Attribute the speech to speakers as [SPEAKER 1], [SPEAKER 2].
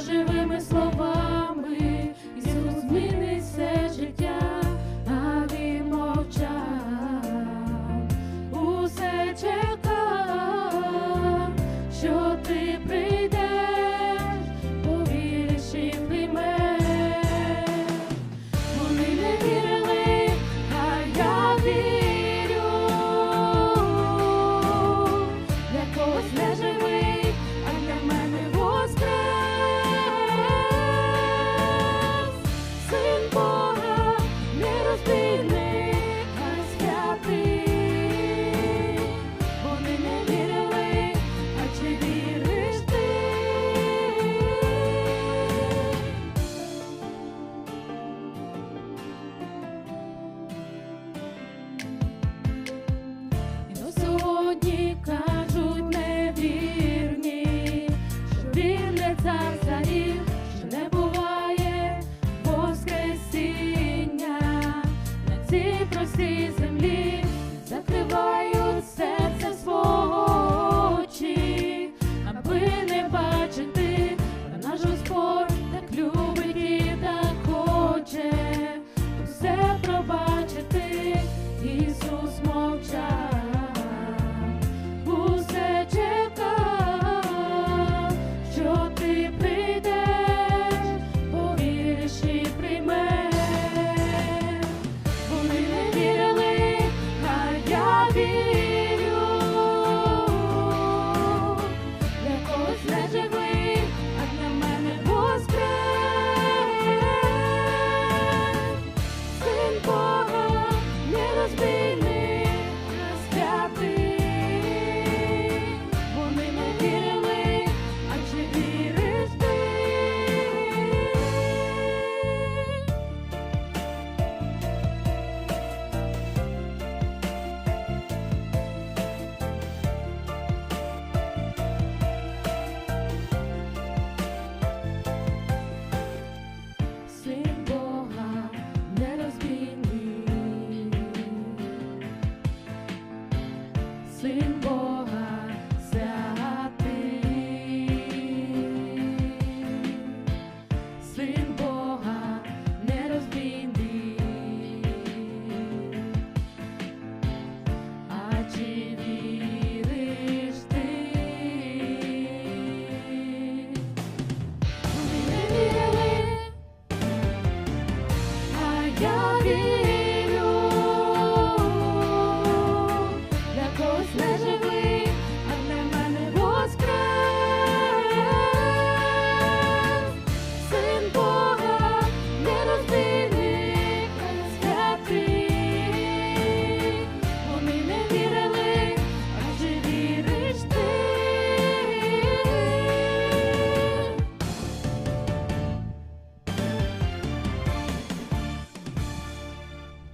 [SPEAKER 1] чужими словами. цар буває Воскресіння на цій простій землі.